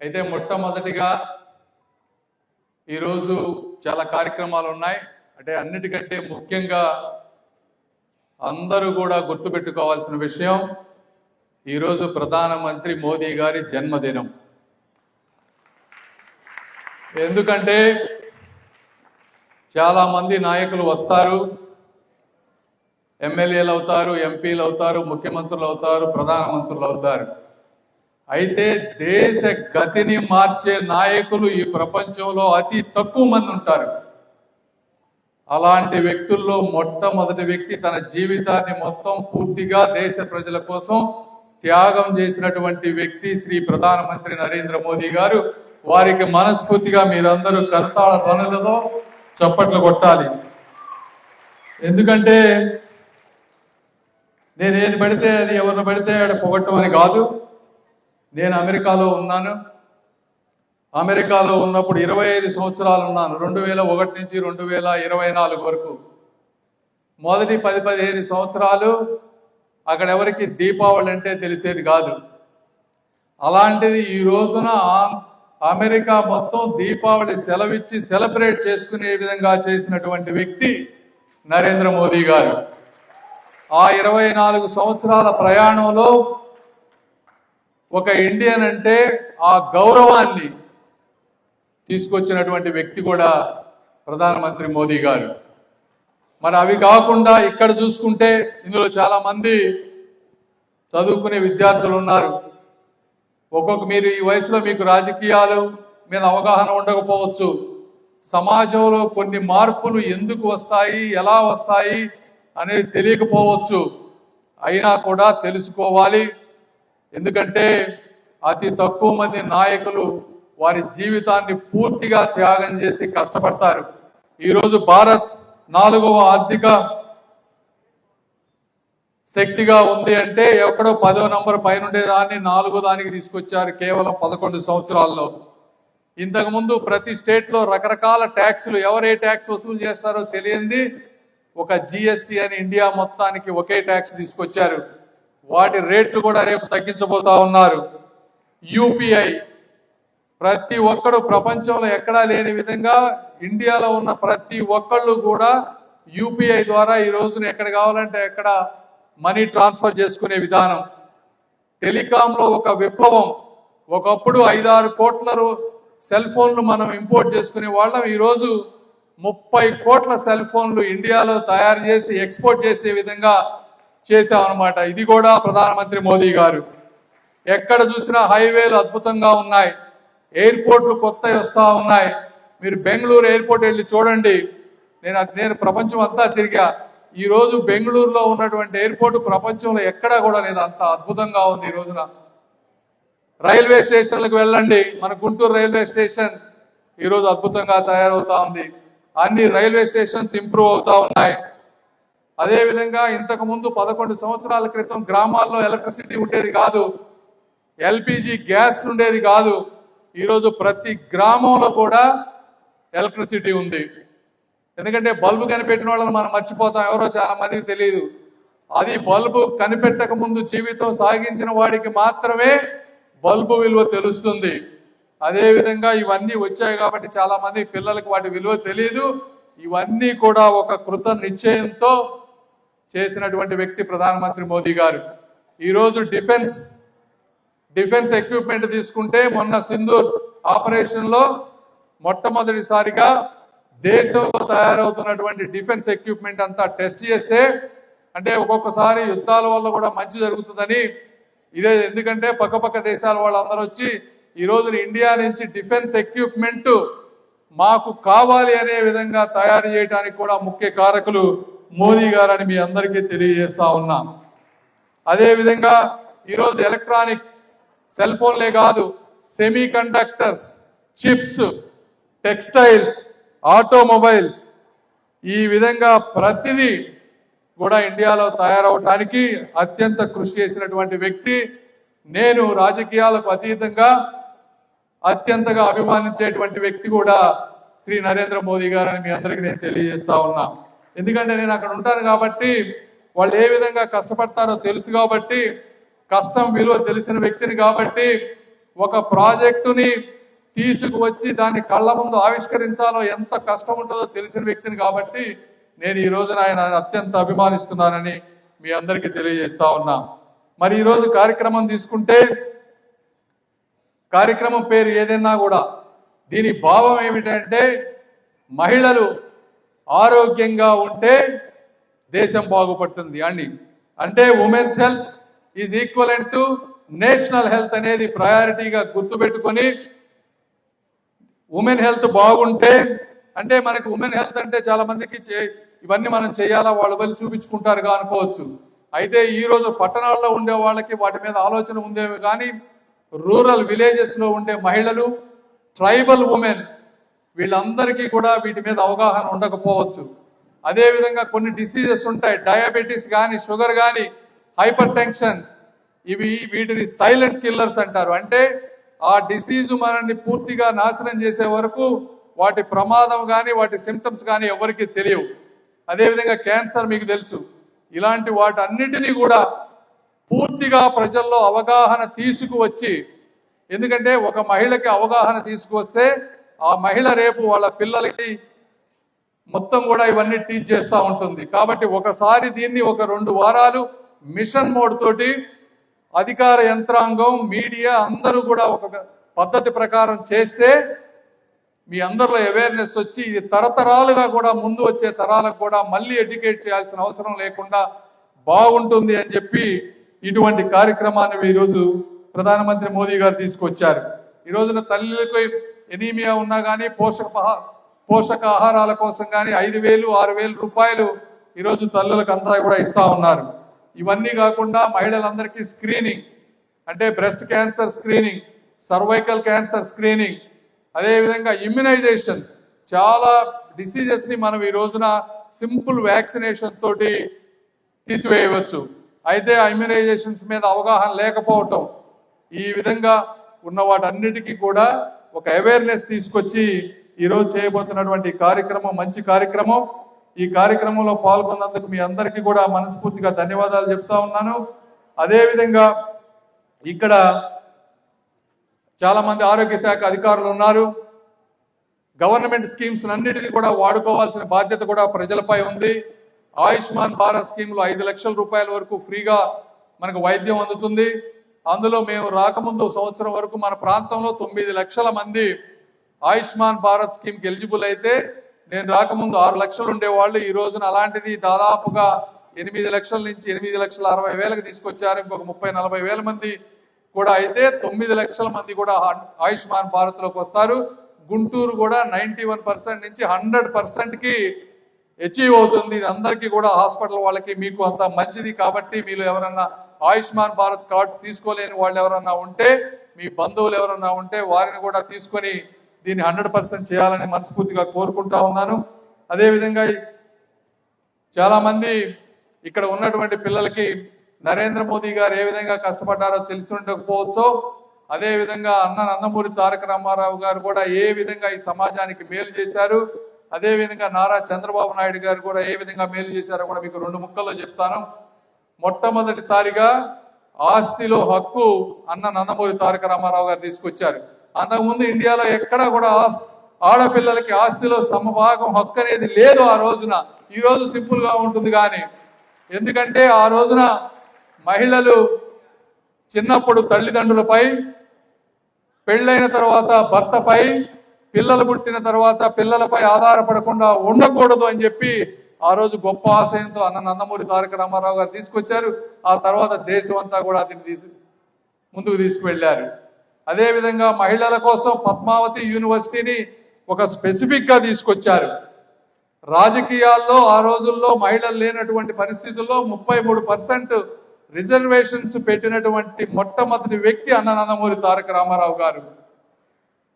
అయితే మొట్టమొదటిగా ఈరోజు చాలా కార్యక్రమాలు ఉన్నాయి. అంటే అన్నిటికంటే ముఖ్యంగా అందరూ కూడా గుర్తుపెట్టుకోవాల్సిన విషయం ఈరోజు ప్రధానమంత్రి మోదీ గారి జన్మదినం. ఎందుకంటే చాలామంది నాయకులు వస్తారు ఎమ్మెల్యేలు అవుతారు ఎంపీలు అవుతారు ముఖ్యమంత్రులు అవుతారు ప్రధానమంత్రులు అవుతారు. అయితే దేశ గతిని మార్చే నాయకులు ఈ ప్రపంచంలో అతి తక్కువ మంది ఉంటారు. అలాంటి వ్యక్తుల్లో మొట్టమొదటి వ్యక్తి తన జీవితాన్ని మొత్తం పూర్తిగా దేశ ప్రజల కోసం త్యాగం చేసినటువంటి వ్యక్తి శ్రీ ప్రధానమంత్రి నరేంద్ర మోదీ గారు. వారికి మనస్ఫూర్తిగా మీరందరూ కరతాళ ధ్వనులతో చప్పట్లు కొట్టాలి. ఎందుకంటే నేను ఏది పడితే అది ఎవరిని పడితే ఆడ పొగట్టం కాదు. నేను అమెరికాలో ఉన్నాను. అమెరికాలో ఉన్నప్పుడు ఇరవై ఐదు సంవత్సరాలు ఉన్నాను. రెండు వేల ఒకటి నుంచి రెండు వేల ఇరవై నాలుగు వరకు. మొదటి పది పదిహేను సంవత్సరాలు అక్కడ ఎవరికి దీపావళి అంటే తెలిసేది కాదు. అలాంటిది ఈ రోజున అమెరికా మొత్తం దీపావళి సెలవిచ్చి సెలబ్రేట్ చేసుకునే విధంగా చేసినటువంటి వ్యక్తి నరేంద్ర మోదీ గారు. ఆ ఇరవై నాలుగు సంవత్సరాల ప్రయాణంలో ఒక ఇండియన్ అంటే ఆ గౌరవాన్ని తీసుకొచ్చినటువంటి వ్యక్తి కూడా ప్రధానమంత్రి మోదీ గారు. మరి అవి కాకుండా ఇక్కడ చూసుకుంటే ఇందులో చాలా మంది చదువుకునే విద్యార్థులు ఉన్నారు. ఒక్కొక్క మీరు ఈ వయసులో మీకు రాజకీయాలు మీద అవగాహన ఉండకపోవచ్చు. సమాజంలో కొన్ని మార్పులు ఎందుకు వస్తాయి ఎలా వస్తాయి అనేది తెలియకపోవచ్చు. అయినా కూడా తెలుసుకోవాలి. ఎందుకంటే అతి తక్కువ మంది నాయకులు వారి జీవితాన్ని పూర్తిగా త్యాగం చేసి కష్టపడతారు. ఈరోజు భారత్ నాలుగవ ఆర్థిక శక్తిగా ఉంది అంటే ఎక్కడో పదో నంబర్ పైన ఉండేదాన్ని నాలుగో దానికి తీసుకొచ్చారు కేవలం పదకొండు సంవత్సరాల్లో. ఇంతకుముందు ప్రతి స్టేట్లో రకరకాల ట్యాక్సులు ఎవరు ఏ ట్యాక్స్ వసూలు చేస్తారో తెలియంది. ఒక జిఎస్టి అని ఇండియా మొత్తానికి ఒకే ట్యాక్స్ తీసుకొచ్చారు. వాటి రేట్లు కూడా రేపు తగ్గించబోతా ఉన్నారు. యూపీఐ ప్రతి ఒక్కడు ప్రపంచంలో ఎక్కడా లేని విధంగా ఇండియాలో ఉన్న ప్రతి ఒక్కళ్ళు కూడా యూపీఐ ద్వారా ఈ రోజున ఎక్కడ కావాలంటే ఎక్కడ మనీ ట్రాన్స్ఫర్ చేసుకునే విధానం. టెలికాంలో ఒక విప్లవం. ఒకప్పుడు ఐదారు కోట్ల సెల్ ఫోన్లు మనం ఇంపోర్ట్ చేసుకునే వాళ్ళం. ఈరోజు ముప్పై కోట్ల సెల్ ఫోన్లు ఇండియాలో తయారు చేసి ఎక్స్పోర్ట్ చేసే విధంగా చేశామన్నమాట. ఇది కూడా ప్రధానమంత్రి మోదీ గారు. ఎక్కడ చూసినా హైవేలు అద్భుతంగా ఉన్నాయి. ఎయిర్పోర్ట్లు కొత్తవి వస్తూ ఉన్నాయి. మీరు బెంగళూరు ఎయిర్పోర్ట్ వెళ్ళి చూడండి. నేను అది- నేను ప్రపంచం అంతా తిరిగా. ఈరోజు బెంగళూరులో ఉన్నటువంటి ఎయిర్పోర్ట్ ప్రపంచంలో ఎక్కడా కూడా లేదు అంత అద్భుతంగా ఉంది ఈ రోజున. రైల్వే స్టేషన్లకు వెళ్ళండి. మన గుంటూరు రైల్వే స్టేషన్ ఈరోజు అద్భుతంగా తయారవుతా ఉంది. అన్ని రైల్వే స్టేషన్స్ ఇంప్రూవ్ అవుతా ఉన్నాయి. అదేవిధంగా ఇంతకుముందు ఇంతకు ముందు పదకొండు సంవత్సరాల క్రితం గ్రామాల్లో ఎలక్ట్రిసిటీ ఉండేది కాదు ఎల్పిజి గ్యాస్ ఉండేది కాదు. ఈరోజు ప్రతి గ్రామంలో కూడా ఎలక్ట్రిసిటీ ఉంది. ఎందుకంటే బల్బు కనిపెట్టిన వాళ్ళని మనం మర్చిపోతాం ఎవరో చాలా మందికి తెలియదు. అది బల్బు కనిపెట్టక ముందు జీవితం సాగించిన వాడికి మాత్రమే బల్బు విలువ తెలుస్తుంది. అదేవిధంగా ఇవన్నీ వచ్చాయి కాబట్టి చాలా మంది పిల్లలకు వాటి విలువ తెలియదు ఇవన్నీ కూడా ఒక కృత నిశ్చయంతో చేసినటువంటి వ్యక్తి ప్రధానమంత్రి మోదీ గారు. ఈరోజు డిఫెన్స్ డిఫెన్స్ ఎక్విప్మెంట్ తీసుకుంటే మొన్న సింధూర్ ఆపరేషన్లో మొట్టమొదటిసారిగా దేశంలో తయారవుతున్నటువంటి డిఫెన్స్ ఎక్విప్మెంట్ అంతా టెస్ట్ చేస్తే అంటే ఒక్కొక్కసారి యుద్ధాల వల్ల కూడా మంచి జరుగుతుందని. ఇదే ఎందుకంటే పక్కపక్క దేశాల వాళ్ళందరూ వచ్చి ఈ రోజున ఇండియా నుంచి డిఫెన్స్ ఎక్విప్మెంట్ మాకు కావాలి అనే విధంగా తయారు చేయడానికి కూడా ముఖ్య కారకులు మోదీ గారని మీ అందరికీ తెలియజేస్తా ఉన్నాం. అదేవిధంగా ఈరోజు ఎలక్ట్రానిక్స్ సెల్ ఫోన్లే కాదు semiconductors chips textiles automobiles ఈ విధంగా ప్రతిదీ కూడా ఇండియాలో తయారవటానికి అత్యంత కృషి చేసినటువంటి వ్యక్తి. నేను రాజకీయాలకు అతీతంగా అత్యంతగా అభిమానించేటువంటి వ్యక్తి కూడా శ్రీ నరేంద్ర మోదీ గారని మీ అందరికీ నేను తెలియజేస్తా ఉన్నా. ఎందుకంటే నేను అక్కడ ఉంటాను కాబట్టి వాళ్ళు ఏ విధంగా కష్టపడతారో తెలుసు కాబట్టి కష్టం విలువ తెలిసిన వ్యక్తిని కాబట్టి ఒక ప్రాజెక్టుని తీసుకువచ్చి దాన్ని కళ్ళ ముందు ఆవిష్కరించాలో ఎంత కష్టం ఉంటుందో తెలిసిన వ్యక్తిని కాబట్టి నేను ఈ రోజున ఆయన అత్యంత అభిమానిస్తున్నానని మీ అందరికీ తెలియజేస్తా ఉన్నా. మరి ఈరోజు కార్యక్రమం తీసుకుంటే కార్యక్రమం పేరు ఏదైనా కూడా దీని భావం ఏమిటంటే మహిళలు ఆరోగ్యంగా ఉంటే దేశం బాగుపడుతుంది అని అంటే women's health is equivalent to national health అనేది ప్రయారిటీగా గుర్తుపెట్టుకొని ఉమెన్ హెల్త్ బాగుంటే అంటే మనకి ఉమెన్ హెల్త్ అంటే చాలా మందికి చే- ఇవన్నీ మనం చేయాలా? వాళ్ళు వెళ్ళి చూపించుకుంటారుగా అనుకోవచ్చు. అయితే ఈ రోజు పట్టణాల్లో ఉండే వాళ్ళకి వాటి మీద ఆలోచన ఉందేమో కానీ రూరల్ విలేజెస్లో ఉండే మహిళలు ట్రైబల్ ఉమెన్ వీళ్ళందరికీ కూడా వీటి మీద అవగాహన ఉండకపోవచ్చు. అదేవిధంగా కొన్ని డిసీజెస్ ఉంటాయి. డయాబెటీస్ కానీ షుగర్ కానీ హైపర్ టెన్షన్ ఇవి వీటిని సైలెంట్ కిల్లర్స్ అంటారు. అంటే ఆ డిసీజు మనల్ని పూర్తిగా నాశనం చేసే వరకు వాటి ప్రమాదం కానీ వాటి సిమ్టమ్స్ కానీ ఎవరికి తెలియవు. అదేవిధంగా క్యాన్సర్ మీకు తెలుసు. ఇలాంటి వాటన్నిటినీ కూడా పూర్తిగా ప్రజల్లో అవగాహన తీసుకువచ్చి ఎందుకంటే ఒక మహిళకి అవగాహన తీసుకువస్తే ఆ మహిళ రేపు వాళ్ళ పిల్లలకి మొత్తం కూడా ఇవన్నీ టీచ్ చేస్తూ ఉంటుంది. కాబట్టి ఒకసారి దీన్ని ఒక రెండు వారాలు మిషన్ మోడ్ తోటి అధికార యంత్రాంగం మీడియా అందరూ కూడా ఒక పద్ధతి ప్రకారం చేస్తే మీ అందరిలో అవేర్నెస్ వచ్చి ఇది తరతరాలుగా కూడా ముందు వచ్చే తరాలకు కూడా మళ్ళీ ఎడ్యుకేట్ చేయాల్సిన అవసరం లేకుండా బాగుంటుంది అని చెప్పి ఇటువంటి కార్యక్రమాన్ని ఈరోజు ప్రధానమంత్రి మోదీ గారు తీసుకొచ్చారు. ఈ రోజున తల్లులకు ఎనీమియా ఉన్నా కానీ పోషక పోషక ఆహారాల కోసం కానీ ఐదు వేలు ఆరు వేలు రూపాయలు ఈరోజు తల్లులకు అంతా కూడా ఇస్తూ ఉన్నారు. ఇవన్నీ కాకుండా మహిళలందరికీ స్క్రీనింగ్ అంటే breast cancer screening cervical cancer screening అదేవిధంగా ఇమ్యునైజేషన్. చాలా డిసీజెస్ని మనం ఈ రోజున సింపుల్ వ్యాక్సినేషన్ తోటి తీసివేయవచ్చు. అయితే ఆ ఇమ్యునైజేషన్స్ మీద అవగాహన లేకపోవటం ఈ విధంగా ఉన్న వాటన్నిటికీ కూడా ఒక అవేర్నెస్ తీసుకొచ్చి ఈరోజు చేయబోతున్నటువంటి కార్యక్రమం మంచి కార్యక్రమం. ఈ కార్యక్రమంలో పాల్గొన్నందుకు మీ అందరికీ కూడా మనస్ఫూర్తిగా ధన్యవాదాలు చెప్తా ఉన్నాను. అదేవిధంగా ఇక్కడ చాలా మంది ఆరోగ్య శాఖ అధికారులు ఉన్నారు. గవర్నమెంట్ స్కీమ్స్ అన్నిటిని కూడా వాడుకోవాల్సిన బాధ్యత కూడా ప్రజలపై ఉంది. ఆయుష్మాన్ భారత్ స్కీమ్లో ఐదు లక్షల రూపాయల వరకు ఫ్రీగా మనకు వైద్యం అందుతుంది. అందులో మేము రాకముందు సంవత్సరం వరకు మన ప్రాంతంలో తొమ్మిది లక్షల మంది ఆయుష్మాన్ భారత్ స్కీమ్కి ఎలిజిబుల్ అయితే నేను రాకముందు ఆరు లక్షలు ఉండేవాళ్ళు. ఈ రోజున అలాంటిది దాదాపుగా ఎనిమిది లక్షల నుంచి ఎనిమిది లక్షల అరవై వేలకు తీసుకొచ్చారు. ఇంకొక ముప్పై నలభై వేల మంది కూడా అయితే తొమ్మిది లక్షల మంది కూడా ఆయుష్మాన్ భారత్లోకి వస్తారు. గుంటూరు కూడా నైంటీ వన్ పర్సెంట్ నుంచి హండ్రెడ్ పర్సెంట్కి అచీవ్ అవుతుంది. ఇది అందరికీ కూడా హాస్పిటల్ వాళ్ళకి మీకు అంత మంచిది కాబట్టి మీరు ఎవరన్నా ఆయుష్మాన్ భారత్ కార్డ్స్ తీసుకోలేని వాళ్ళు ఎవరన్నా ఉంటే మీ బంధువులు ఎవరన్నా ఉంటే వారిని కూడా తీసుకొని దీన్ని హండ్రెడ్ పర్సెంట్ చేయాలని మనస్ఫూర్తిగా కోరుకుంటా ఉన్నాను. అదేవిధంగా చాలామంది ఇక్కడ ఉన్నటువంటి పిల్లలకి నరేంద్ర మోదీ గారు ఏ విధంగా కష్టపడ్డారో తెలిసి ఉండకపోవచ్చో. అదేవిధంగా అన్న నందమూరి తారక రామారావు గారు కూడా ఏ విధంగా ఈ సమాజానికి మేలు చేశారు. అదేవిధంగా నారా చంద్రబాబు నాయుడు గారు కూడా ఏ విధంగా మేలు చేశారో కూడా మీకు రెండు ముక్కల్లో చెప్తాను. మొట్టమొదటిసారిగా ఆస్తిలో హక్కు అన్న నందమూరి తారక రామారావు గారు తీసుకొచ్చారు. అంతకుముందు ఇండియాలో ఎక్కడా కూడా ఆస్- ఆడపిల్లలకి ఆస్తిలో సమభాగం హక్కు అనేది లేదు ఆ రోజున. ఈ రోజు సింపుల్గా ఉంటుంది కానీ ఎందుకంటే ఆ రోజున మహిళలు చిన్నప్పుడు తల్లిదండ్రులపై పెళ్ళైన తర్వాత భర్తపై పిల్లలు పుట్టిన తర్వాత పిల్లలపై ఆధారపడకుండా ఉండకూడదు అని చెప్పి ఆ రోజు గొప్ప ఆశయంతో అన్న నందమూరి తారక రామారావు గారు తీసుకొచ్చారు. ఆ తర్వాత దేశం అంతా కూడా అతన్ని తీసు ముందుకు తీసుకువెళ్ళారు. అదేవిధంగా మహిళల కోసం పద్మావతి యూనివర్సిటీని ఒక స్పెసిఫిక్గా తీసుకొచ్చారు. రాజకీయాల్లో ఆ రోజుల్లో మహిళలు లేనటువంటి పరిస్థితుల్లో ముప్పై మూడు పర్సెంట్ రిజర్వేషన్స్ పెట్టినటువంటి మొట్టమొదటి వ్యక్తి అన్న నందమూరి తారక రామారావు గారు.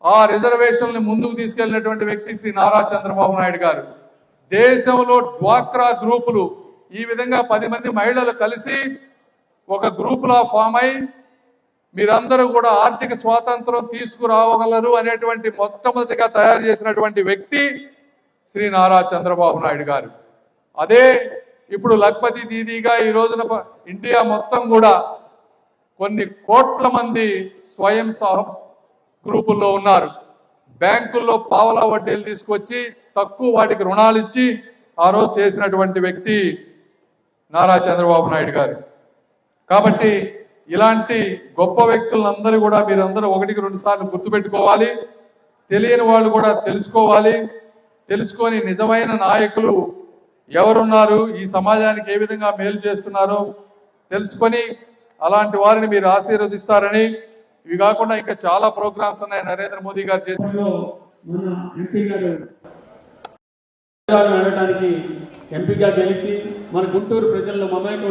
ఆ రిజర్వేషన్ని ముందుకు తీసుకెళ్ళినటువంటి వ్యక్తి శ్రీ నారా చంద్రబాబు నాయుడు గారు. దేశంలో డ్వాక్రా గ్రూపులు ఈ విధంగా పది మంది మహిళలు కలిసి ఒక గ్రూపులా ఫామ్ అయి మీరందరూ కూడా ఆర్థిక స్వాతంత్రం తీసుకురావగలరు అనేటువంటి మొట్టమొదటిగా తయారు చేసినటువంటి వ్యక్తి శ్రీ నారా చంద్రబాబు నాయుడు గారు. అదే ఇప్పుడు లక్పతి దీదీగా ఈ రోజున ఇండియా మొత్తం కూడా కొన్ని కోట్ల మంది స్వయం సహ గ్రూపుల్లో ఉన్నారు. బ్యాంకుల్లో పావలా వడ్డీలు తీసుకొచ్చి తక్కువ వాటికి రుణాలు ఇచ్చి ఆ రోజు చేసినటువంటి వ్యక్తి నారా చంద్రబాబు నాయుడు గారు. కాబట్టి ఇలాంటి గొప్ప వ్యక్తులందరూ కూడా మీరందరూ ఒకటికి రెండు సార్లు గుర్తుపెట్టుకోవాలి. తెలియని వాళ్ళు కూడా తెలుసుకోవాలి. తెలుసుకొని నిజమైన నాయకులు ఎవరున్నారు ఈ సమాజానికి ఏ విధంగా మేలు చేస్తున్నారో తెలుసుకొని అలాంటి వారిని మీరు ఆశీర్వదిస్తారని ఇవి కాకుండా ఇంకా చాలా ప్రోగ్రామ్స్ ఉన్నాయి. నరేంద్ర మోదీ గారు చేసిన ఎంపీ గారు ఆడటానికి ఎంపీగా గెలిచి మన గుంటూరు ప్రజల్లో మమేకం